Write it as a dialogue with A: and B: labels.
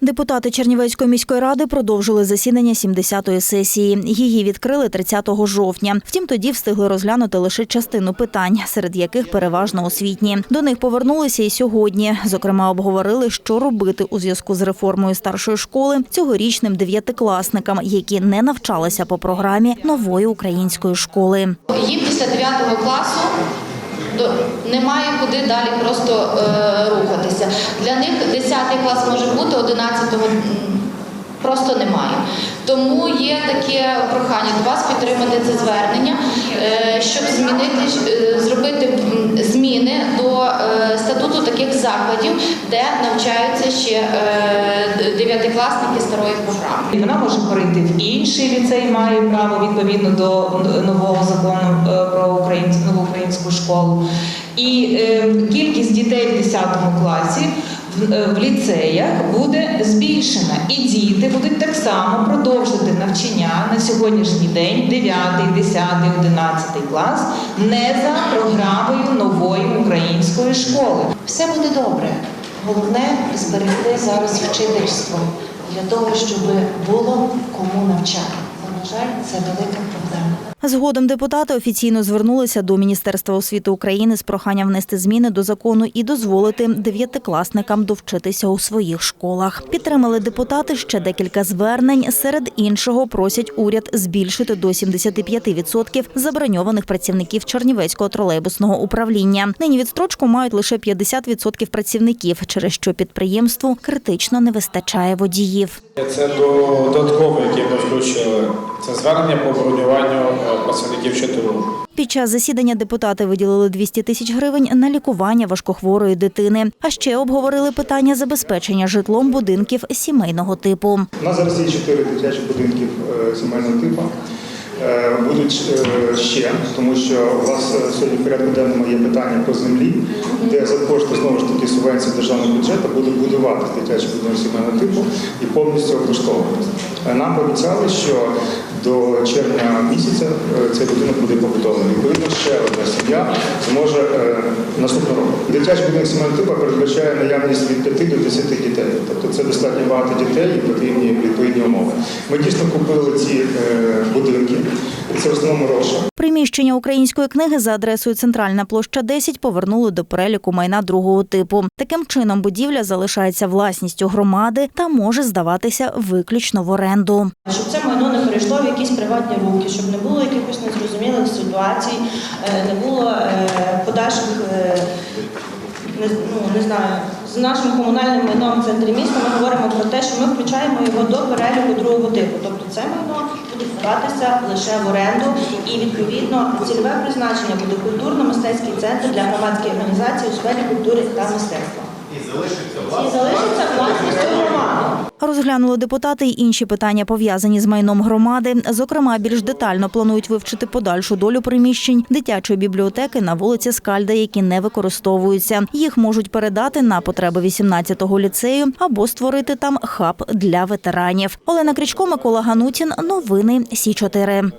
A: Депутати Чернівецької міської ради продовжили засідання 70-ї сесії. Її відкрили 30 жовтня. Втім, тоді встигли розглянути лише частину питань, серед яких переважно освітні. До них повернулися і сьогодні. Зокрема, обговорили, що робити у зв'язку з реформою старшої школи цьогорічним дев'ятикласникам, які не навчалися по програмі нової української школи.
B: Їм після 9 класу немає куди далі просто е, рухатися. Для них 10 клас може бути, 11 просто немає. Тому є таке прохання до вас підтримати це звернення, е, щоб змінити, е, зробити зміни до е, статуту таких закладів, де навчаються ще дев'ятикласники старої програми.
C: Вона може перейти в інший ліцей, має право відповідно до нового закону про українську нову українську школу. І кількість дітей в 10 класі в, е, ліцеях буде збільшена. І діти будуть так само продовжити навчання на сьогоднішній день, 9, 10, 11 клас, не за програмою нової української школи.
D: Все буде добре. Головне зберегти зараз вчительство для того, щоб було кому навчати. На жаль, це велика проблема.
A: Згодом депутати офіційно звернулися до Міністерства освіти України з проханням внести зміни до закону і дозволити дев'ятикласникам довчитися у своїх школах. Підтримали депутати ще декілька звернень. Серед іншого просять уряд збільшити до 75% заброньованих працівників Чернівецького тролейбусного управління. Нині відстрочку мають лише 50% працівників, через що підприємству критично не вистачає водіїв.
E: Це додаткове, яке ми включили. Це звернення по бронюванню е.
A: Під час засідання депутати виділили 200 тисяч гривень на лікування важкохворої дитини. А ще обговорили питання забезпечення житлом будинків сімейного типу.
F: У нас зараз є чотири дитячі будинків е, сімейного типу. Е, Будуть е, ще, тому що у вас сьогодні в порядку денному є питання по землі, де за кошти знову ж таки субвенції державного бюджету будуть будувати дитячі будинки сімейного типу і повністю облаштовувати. Нам пообіцяли, що до червня місяця е, цей будинок буде побудований. Відповідно, ще одна сім'я зможе е, наступного року. Дитячий будинок сімейного типу передбачає наявність від 5 до 10 дітей. Тобто це достатньо багато дітей і потрібні відповідні умови. Ми дійсно купили ці е, будинки, це в основному роша.
A: Приміщення української книги за адресою Центральна площа 10 повернули до переліку майна другого типу. Таким чином, будівля залишається власністю громади та може здаватися виключно в оренду.
G: Щоб це майно не перейшло в якісь приватні руки, щоб не було якихось незрозумілих ситуацій, е, не було е, подальших, е, не, ну, не знаю, з нашим комунальним майном в центрі міста ми говоримо про те, що ми включаємо його до переліку другого типу. Тобто це майно буде вкладатися лише в оренду і відповідно цільове призначення буде культурно-мистецький центр для громадських організацій у сфері культури та мистецтва. І залишиться громади.
A: Розглянули депутати й інші питання, пов'язані з майном громади. Зокрема, більш детально планують вивчити подальшу долю приміщень дитячої бібліотеки на вулиці Скальда, які не використовуються. Їх можуть передати на потреби 18-го ліцею або створити там хаб для ветеранів. Олена Крічко, Микола Ганутін. Новини Сі 4